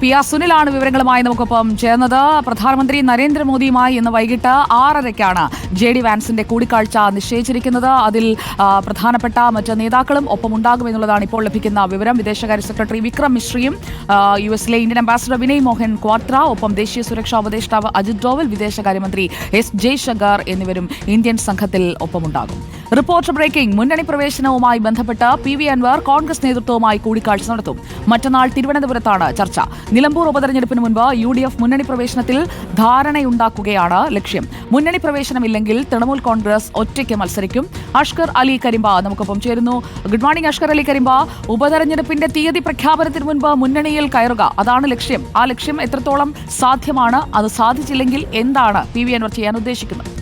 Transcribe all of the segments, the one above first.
P R സുനിലാണ് വിവരങ്ങളുമായി നമുക്കൊപ്പം ചേർന്നത്. പ്രധാനമന്ത്രി നരേന്ദ്രമോദിയുമായി ഇന്ന് വൈകിട്ട് ആറരയ്ക്കാണ് ജെ ഡി വാൻസിന്റെ കൂടിക്കാഴ്ച നിശ്ചയിച്ചിരിക്കുന്നത്. അതിൽ പ്രധാനപ്പെട്ട മറ്റ് നേതാക്കളും ഒപ്പം ഉണ്ടാകുമെന്നുള്ളതാണ് ഇപ്പോൾ ലഭിക്കുന്ന വിവരം. വിദേശകാര്യ സെക്രട്ടറി വിക്രം മിശ്രിയും യു എസിലെ ഇന്ത്യൻ അംബാസിഡർ വിനയ് മോഹൻ ക്വാത്ര ഒപ്പം ദേശീയ സുരക്ഷാ ഉപദേഷ്ടാവ് അജിത് ഡോവൽ വിദേശകാര്യമന്ത്രി എസ് ജയശങ്കർ എന്നിവരും ഇന്ത്യൻ സംഘത്തിൽ ഒപ്പമുണ്ടാകും. Reporter breaking. മുന്നണി പ്രവേശനവുമായി ബന്ധപ്പെട്ട് പി വി അൻവർ കോൺഗ്രസ് നേതൃത്വവുമായി കൂടിക്കാഴ്ച നടത്തും. മറ്റന്നാൾ തിരുവനന്തപുരത്താണ് ചർച്ച. നിലമ്പൂർ ഉപതെരഞ്ഞെടുപ്പിന് മുൻപ് യു ഡി എഫ് മുന്നണി പ്രവേശനത്തിൽ ധാരണയുണ്ടാക്കുകയാണ് ലക്ഷ്യം. മുന്നണി പ്രവേശനമില്ലെങ്കിൽ തൃണമൂൽ കോൺഗ്രസ് ഒറ്റയ്ക്ക് മത്സരിക്കും. അഷ്കർ അലി കരിമ്പ നമുക്കൊപ്പം ചേരുന്നു. Good morning Ashkar Ali Karimba. ഉപതെരഞ്ഞെടുപ്പിന്റെ തീയതി പ്രഖ്യാപനത്തിന് മുൻപ് മുന്നണിയിൽ കയറുക. അതാണ് ലക്ഷ്യം. ആ ലക്ഷ്യം എത്രത്തോളം സാധ്യമാണ്? അത് സാധിച്ചില്ലെങ്കിൽ എന്താണ് പി വി അൻവർ ചെയ്യാൻ ഉദ്ദേശിക്കുന്നത്?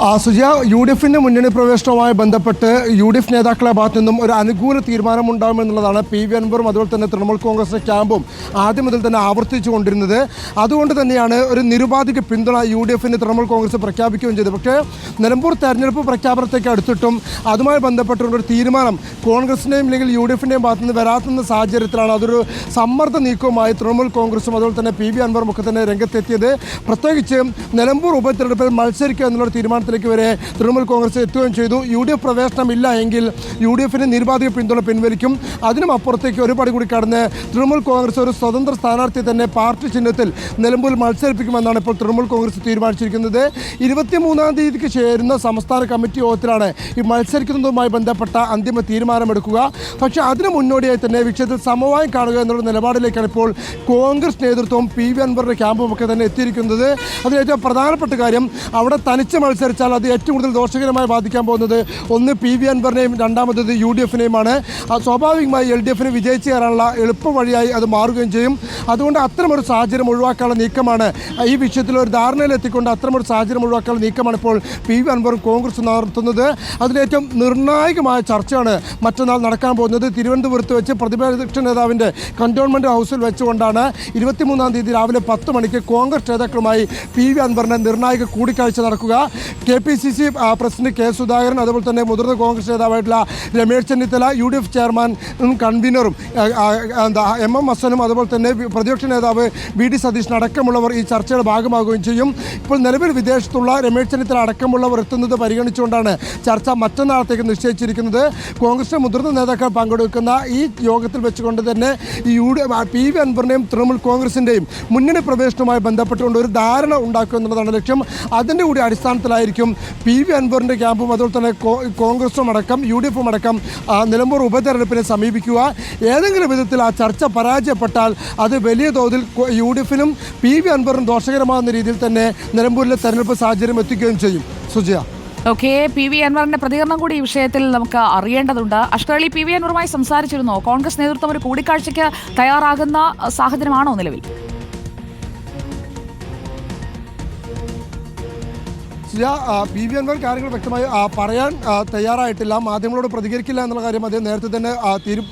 സുജിയ യു ഡി എഫിന്റെ മുന്നണി പ്രവേശനവുമായി ബന്ധപ്പെട്ട് യു ഡി എഫ് നേതാക്കളുടെ ഭാഗത്തു നിന്നും ഒരു അനുകൂല തീരുമാനം ഉണ്ടാകുമെന്നുള്ളതാണ് പി വി അൻവറും അതുപോലെ തന്നെ തൃണമൂൽ കോൺഗ്രസിന്റെ ക്യാമ്പും ആദ്യം മുതൽ തന്നെ ആവർത്തിച്ചു കൊണ്ടിരുന്നത് അതുകൊണ്ട് തന്നെയാണ് ഒരു നിരുപാധിക പിന്തുണ യു ഡി എഫിന് തൃണമൂൽ കോൺഗ്രസ് പ്രഖ്യാപിക്കുകയും ചെയ്തത്. പക്ഷേ നിലമ്പൂർ തെരഞ്ഞെടുപ്പ് പ്രഖ്യാപനത്തേക്ക് അടുത്തിട്ടും അതുമായി ബന്ധപ്പെട്ടുള്ള ഒരു തീരുമാനം കോൺഗ്രസിന്റെയും അല്ലെങ്കിൽ യു ഡി എഫിന്റെയും ഭാഗത്തു നിന്ന് വരാത്തുന്ന സാഹചര്യത്തിലാണ് അതൊരു സമ്മർദ്ദ നീക്കവുമായി തൃണമൂൽ കോൺഗ്രസും അതുപോലെ തന്നെ പി വി അൻവറും ഒക്കെ തന്നെ രംഗത്തെത്തിയത്. പ്രത്യേകിച്ച് നിലമ്പൂർ ഉപതെരഞ്ഞെടുപ്പിൽ മത്സരിക്കുക എന്നുള്ള തീരുമാനത്തിലേക്ക് വരെ തൃണമൂൽ കോൺഗ്രസ് എത്തുകയും ചെയ്തു. യു ഡി എഫ് പ്രവേശനമില്ല എങ്കിൽ യു ഡി എഫിന് നിരുപാധിക പിന്തുണ പിൻവലിക്കും. അതിനും അപ്പുറത്തേക്ക് ഒരുപാട് കൂടി കടന്ന് തൃണമൂൽ കോൺഗ്രസ് ഒരു സ്വതന്ത്ര സ്ഥാനാർത്ഥി തന്നെ പാർട്ടി ചിഹ്നത്തിൽ നിലമ്പൂരിൽ മത്സരിപ്പിക്കുമെന്നാണ് ഇപ്പോൾ തൃണമൂൽ കോൺഗ്രസ് തീരുമാനിച്ചിരിക്കുന്നത്. ഇരുപത്തിമൂന്നാം തീയതിക്ക് ചേരുന്ന സംസ്ഥാന കമ്മിറ്റി യോഗത്തിലാണ് ഈ മത്സരിക്കുന്നതുമായി ബന്ധപ്പെട്ട അന്തിമ തീരുമാനമെടുക്കുക. പക്ഷേ അതിന് മുന്നോടിയായി തന്നെ വിഷയത്തിൽ സമവായം കാണുക എന്നുള്ള നിലപാടിലേക്കാണ് ഇപ്പോൾ കോൺഗ്രസ് നേതൃത്വം പി വി അൻവറിന്റെ ക്യാമ്പുമൊക്കെ തന്നെ എത്തിയിരിക്കുന്നത്. അതിൽ ഏറ്റവും പ്രധാനപ്പെട്ട കാര്യം അവിടെ തനിച്ച് മത്സരിച്ചാൽ അത് ഏറ്റവും കൂടുതൽ ദോഷകരമായി ബാധിക്കാൻ പോകുന്നത് ഒന്ന് പി വി അൻവറിനെയും രണ്ടാമത്തത് യു ഡി എഫിനെയുമാണ്. സ്വാഭാവികമായി എൽ ഡി എഫിന് വിജയിച്ച് കയറാനുള്ള എളുപ്പ വഴിയായി അത് മാറുകയും ചെയ്യും. അതുകൊണ്ട് അത്തരമൊരു സാഹചര്യം ഒഴിവാക്കാനുള്ള നീക്കമാണ്. ഈ വിഷയത്തിൽ ഒരു ധാരണയിലെത്തിക്കൊണ്ട് അത്തരമൊരു സാഹചര്യം ഒഴിവാക്കാനുള്ള നീക്കമാണ് ഇപ്പോൾ പി വി അൻവറും കോൺഗ്രസും നടത്തുന്നത്. അതിലേറ്റവും നിർണായകമായ ചർച്ചയാണ് മറ്റന്നാൾ നടക്കാൻ പോകുന്നത്. തിരുവനന്തപുരത്ത് വെച്ച് പ്രതിപക്ഷ നേതാവിന്റെ കണ്ടോൺമെന്റ് ഹൗസിൽ വെച്ചുകൊണ്ടാണ് ഇരുപത്തിമൂന്നാം തീയതി രാവിലെ പത്ത് മണിക്ക് കോൺഗ്രസ് നേതാക്കളുമായി പി വി അൻവറിന്റെ നിർണായക കൂടിക്കാഴ്ച നടക്കുക. K P C C president K Sudhakaran അതുപോലെ തന്നെ മുതിർന്ന Congress നേതാവായിട്ടുള്ള Ramesh Chennithala U D F chairman കൺവീനറും എന്താ എം എം ഹസനും അതുപോലെ തന്നെ പ്രതിപക്ഷ നേതാവ് വി ഡി സതീശൻ അടക്കമുള്ളവർ ഈ ചർച്ചയുടെ ഭാഗമാകുകയും ചെയ്യും. ഇപ്പോൾ നിലവിൽ വിദേശത്തുള്ള രമേശ് ചെന്നിത്തല അടക്കമുള്ളവർ എത്തുന്നത് പരിഗണിച്ചുകൊണ്ടാണ് ചർച്ച മറ്റന്നാളത്തേക്ക് നിശ്ചയിച്ചിരിക്കുന്നത്. കോൺഗ്രസ് മുതിർന്ന നേതാക്കൾ പങ്കെടുക്കുന്ന ഈ യോഗത്തിൽ വെച്ചുകൊണ്ട് തന്നെ ഈ യു ഡി പി വി അൻവറിന്റെയും തൃണമൂൽ കോൺഗ്രസിന്റെയും മുന്നണി പ്രവേശനവുമായി ബന്ധപ്പെട്ടുകൊണ്ട് ഒരു ധാരണ ഉണ്ടാക്കുക എന്നുള്ളതാണ് ലക്ഷ്യം. അതിന്റെ കൂടി അടിസ്ഥാനത്തിലായിരിക്കും പി വി അൻവറിന്റെ ക്യാമ്പും അതുപോലെ തന്നെ കോൺഗ്രസും അടക്കം യു ഡി എഫും അടക്കം നിലമ്പൂർ ഉപതെരഞ്ഞെടുപ്പിനെ സമീപിക്കുക. ഏതെങ്കിലും വിധത്തിൽ ആ ചർച്ച പരാജയപ്പെട്ടാൽ അത് വലിയ തോതിൽ യു ഡി എഫിനും പി വി അൻവറിനും ദോഷകരമാകുന്ന രീതിയിൽ തന്നെ നിലമ്പൂരിലെ തെരഞ്ഞെടുപ്പ് സാഹചര്യം എത്തിക്കുകയും ചെയ്യും. സുജിയ. ഓക്കെ പി വി അൻവറിന്റെ പ്രതികരണം കൂടി ഈ വിഷയത്തിൽ നമുക്ക് അറിയേണ്ടതുണ്ട്. അഷ്കർ പി വി അൻവറുമായി സംസാരിച്ചിരുന്നോ. കോൺഗ്രസ് നേതൃത്വം ഒരു കൂടിക്കാഴ്ചയ്ക്ക് തയ്യാറാകുന്ന സാഹചര്യമാണോ നിലവിൽ? ആ, പി വി അൻവർ കാര്യങ്ങൾ വ്യക്തമായി പറയാൻ തയ്യാറായിട്ടില്ല. മാധ്യമങ്ങളോട് പ്രതികരിക്കില്ല എന്നുള്ള കാര്യം അദ്ദേഹം നേരത്തെ തന്നെ തിരു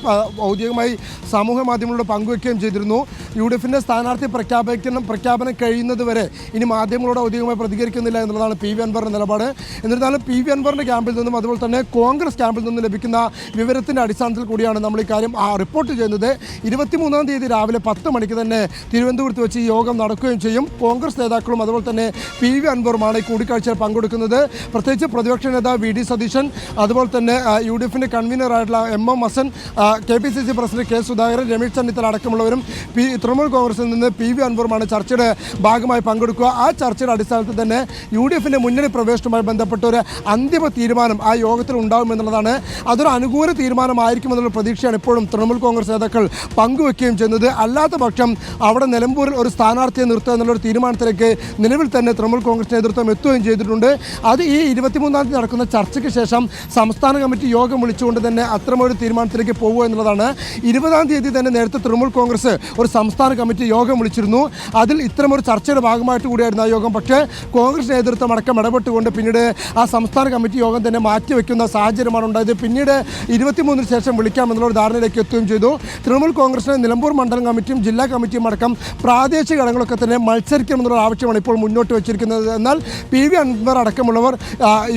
ഔദ്യോഗികമായി സമൂഹ മാധ്യമങ്ങളോട് പങ്കുവയ്ക്കുകയും ചെയ്തിരുന്നു. യു ഡി എഫിന്റെ സ്ഥാനാർത്ഥി പ്രഖ്യാപിക്കണം പ്രഖ്യാപനം കഴിയുന്നത് വരെ ഇനി മാധ്യമങ്ങളോട് ഔദ്യോഗികമായി പ്രതികരിക്കുന്നില്ല എന്നുള്ളതാണ് പി വി അൻവറിന്റെ നിലപാട്. എന്നിരുന്നാലും പി വി അൻവറിന്റെ ക്യാമ്പിൽ നിന്നും അതുപോലെ തന്നെ കോൺഗ്രസ് ക്യാമ്പിൽ നിന്നും ലഭിക്കുന്ന വിവരത്തിന്റെ അടിസ്ഥാനത്തിൽ കൂടിയാണ് നമ്മൾ ഈ കാര്യം ആ, റിപ്പോർട്ട് ചെയ്യുന്നത്. ഇരുപത്തിമൂന്നാം തീയതി രാവിലെ പത്ത് മണിക്ക് തന്നെ തിരുവനന്തപുരത്ത് വെച്ച് യോഗം നടക്കുകയും ചെയ്യും. കോൺഗ്രസ് നേതാക്കളും അതുപോലെ തന്നെ പി വി അൻവറുമാണ് ഈ കൂടിക്കാഴ്ചയിൽ പങ്കെടുക്കുന്നത്. പ്രത്യേകിച്ച് പ്രതിപക്ഷ നേതാവ് വി ഡി സതീശൻ അതുപോലെ തന്നെ യു ഡി എഫിന്റെ കൺവീനറായിട്ടുള്ള എം എം ഹസൻ ആ, K P C C president K Sudhakaran Ramesh Chennithala അടക്കമുള്ളവരും P Trinamool കോൺഗ്രസിൽ നിന്ന് പി വി അൻവറുമാണ് ചർച്ചയുടെ ഭാഗമായി പങ്കെടുക്കുക. ആ ചർച്ചയുടെ അടിസ്ഥാനത്തിൽ തന്നെ യു ഡി എഫിന്റെ മുന്നണി പ്രവേശനവുമായി ബന്ധപ്പെട്ട ഒരു അന്തിമ തീരുമാനം ആ യോഗത്തിൽ ഉണ്ടാകുമെന്നുള്ളതാണ് അതൊരു അനുകൂല തീരുമാനമായിരിക്കുമെന്നുള്ള പ്രതീക്ഷയാണ് ഇപ്പോഴും തൃണമൂൽ കോൺഗ്രസ് നേതാക്കൾ പങ്കുവെക്കുകയും ചെയ്യുന്നത്. അല്ലാത്ത പക്ഷം അവിടെ നിലമ്പൂരിൽ ഒരു സ്ഥാനാർത്ഥിയെ നിർത്തുക എന്നുള്ളൊരു തീരുമാനത്തിലേക്ക് നിലവിൽ തന്നെ തൃണമൂൽ കോൺഗ്രസ് നേതൃത്വം എത്തുകയും ചെയ്തിട്ടുണ്ട്. അത് ഈ ഇരുപത്തിമൂന്നാം തീയതി നടക്കുന്ന ചർച്ചയ്ക്ക് ശേഷം സംസ്ഥാന കമ്മിറ്റി യോഗം വിളിച്ചുകൊണ്ട് തന്നെ അത്തരമൊരു തീരുമാനത്തിലേക്ക് പോകുക എന്നുള്ളതാണ്. ഇരുപതാം തീയതി തന്നെ നേരത്തെ തൃണമൂൽ കോൺഗ്രസ് ഒരു സംസ്ഥാന കമ്മിറ്റി യോഗം വിളിച്ചിരുന്നു. അതിൽ ഇത്തരമൊരു ചർച്ചയുടെ ഭാഗമായിട്ട് കൂടിയായിരുന്നു ആ യോഗം. പക്ഷേ കോൺഗ്രസ് നേതൃത്വം അടക്കം ഇടപെട്ടുകൊണ്ട് പിന്നീട് ആ സംസ്ഥാന കമ്മിറ്റി യോഗം തന്നെ മാറ്റിവെക്കുന്ന സാഹചര്യമാണ് ഉണ്ടായത്. പിന്നീട് ഇരുപത്തിമൂന്നിന് ശേഷം വിളിക്കാമെന്നുള്ള ഒരു ധാരണയിലേക്ക് എത്തുകയും ചെയ്തു. തൃണമൂൽ കോൺഗ്രസിന് നിലമ്പൂർ മണ്ഡലം കമ്മിറ്റിയും ജില്ലാ കമ്മിറ്റിയും അടക്കം പ്രാദേശിക ഘടകങ്ങളൊക്കെ തന്നെ മത്സരിക്കണമെന്നുള്ള ആവശ്യമാണ് ഇപ്പോൾ മുന്നോട്ട് വെച്ചിരിക്കുന്നത്. എന്നാൽ പി വി അൻവർ അടക്കമുള്ളവർ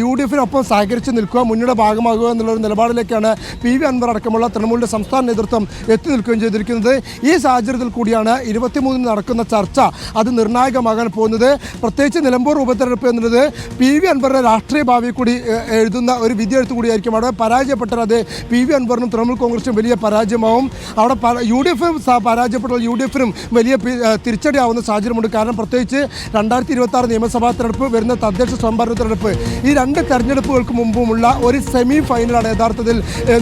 യു ഡി എഫിനൊപ്പം സഹകരിച്ച് നിൽക്കുക മുന്നണിയുടെ ഭാഗമാകുക എന്നുള്ള ഒരു നിലപാടിലേക്കാണ് പി വി അൻവർ അടക്കമുള്ള തൃണമൂലിന്റെ സംസ്ഥാന നേതൃത്വം എത്തി നിൽക്കുകയും ചെയ്തിരിക്കുന്നത്. ഈ സാഹചര്യത്തിൽ കൂടിയാണ് ഇരുപത്തിമൂന്നിന് നടക്കുന്ന ചർച്ച അത് നിർണായകമാകാൻ പോകുന്നത്. പ്രത്യേകിച്ച് നിലമ്പൂർ ഉപതെരഞ്ഞെടുപ്പ് എന്നുള്ളത് പി വി അൻവറിന്റെ രാഷ്ട്രീയ ഭാവി കൂടി എഴുതുന്ന ഒരു വിധി എഴുത്തു കൂടിയായിരിക്കും. അവിടെ പരാജയപ്പെട്ടാൽ അത് പി വി അൻവറിനും തൃണമൂൽ കോൺഗ്രസിനും വലിയ പരാജയമാവും. അവിടെ യു ഡി എഫ് പരാജയപ്പെട്ടാൽ യു ഡി എഫിനും വലിയ തിരിച്ചടിയാവുന്ന സാഹചര്യമുണ്ട്. കാരണം പ്രത്യേകിച്ച് രണ്ടായിരത്തി ഇരുപത്തി ആറ് നിയമസഭാ തെരഞ്ഞെടുപ്പ് വരുന്ന തദ്ദേശ സ്വയംഭരണ തെരഞ്ഞെടുപ്പ് ഈ രണ്ട് തെരഞ്ഞെടുപ്പുകൾക്ക് മുമ്പുമുള്ള ഒരു സെമി ഫൈനലാണ് യഥാർത്ഥത്തിൽ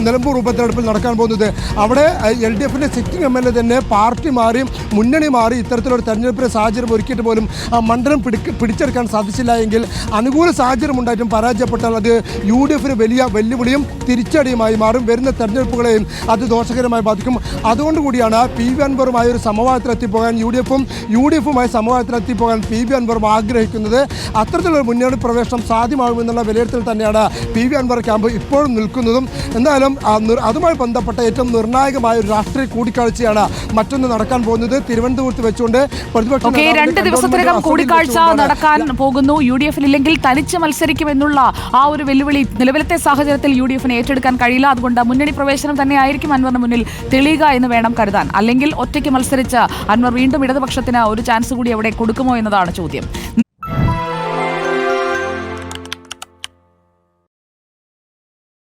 നിലമ്പൂർ ഉപതെരഞ്ഞെടുപ്പിൽ നടക്കാൻ പോകുന്നത്. അവിടെ എൽ ഡി എഫിന്റെ സിറ്റിംഗ് എം എൽ എ തന്നെ പാർട്ടി മാറി മുന്നണി മാറി ഇത്തരത്തിലൊരു തെരഞ്ഞെടുപ്പിന്റെ സാഹചര്യം ഒരുക്കിയിട്ട് പോലും ആ മണ്ഡലം പിടിക്ക് പിടിച്ചെടുക്കാൻ സാധിച്ചില്ല എങ്കിൽ അനുകൂല സാഹചര്യം ഉണ്ടായിട്ടും പരാജയപ്പെട്ടാൽ അത് യു ഡി എഫിന് വലിയ വെല്ലുവിളിയും തിരിച്ചടിയുമായി മാറും. വരുന്ന തെരഞ്ഞെടുപ്പുകളെയും അത് ദോഷകരമായി ബാധിക്കും. അതുകൊണ്ട് കൂടിയാണ് പി വി അൻവറുമായി ഒരു സമവായത്തിലെത്തിപ്പോകാൻ യു ഡി എഫും യു ഡി എഫുമായി സമവായത്തിലെത്തിപ്പോകാൻ പി വി അൻവറും ആഗ്രഹിക്കുന്നത്. അത്തരത്തിലുള്ള മുന്നണി പ്രവേശനം സാധ്യമാകുമെന്നുള്ള വിലയിരുത്തൽ തന്നെയാണ് പി വി അൻവർ ക്യാമ്പ് ഇപ്പോഴും നിൽക്കുന്നതും. എന്തായാലും അതുമായി ബന്ധപ്പെട്ട ഏറ്റവും നിർണായകമായ ഒരു രാഷ്ട്രീയ കൂടിക്കാഴ്ചയാണ് മറ്റൊന്ന് നടക്കാൻ പോകുന്നത്. തിരുവനന്തപുരത്ത് വെച്ചുകൊണ്ട് പ്രതിപക്ഷ രണ്ട് ദിവസത്തിനകം കൂടിക്കാഴ്ച നടക്കാൻ പോകുന്നു. യു ഡി എഫിൽ ഇല്ലെങ്കിൽ തനിച്ച് മത്സരിക്കുമെന്നുള്ള ആ ഒരു വെല്ലുവിളി നിലവിലത്തെ സാഹചര്യത്തിൽ യു ഡി എഫിന് ഏറ്റെടുക്കാൻ കഴിയില്ല. അതുകൊണ്ട് മുന്നണി പ്രവേശനം തന്നെ ആയിരിക്കും അൻവറിന് മുന്നിൽ തെളിയുക എന്ന് വേണം കരുതാൻ. അല്ലെങ്കിൽ ഒറ്റയ്ക്ക് മത്സരിച്ച് അൻവർ വീണ്ടും ഇടതുപക്ഷത്തിന് ഒരു ചാൻസ് കൂടി അവിടെ കൊടുക്കുമോ എന്നതാണ് ചോദ്യം.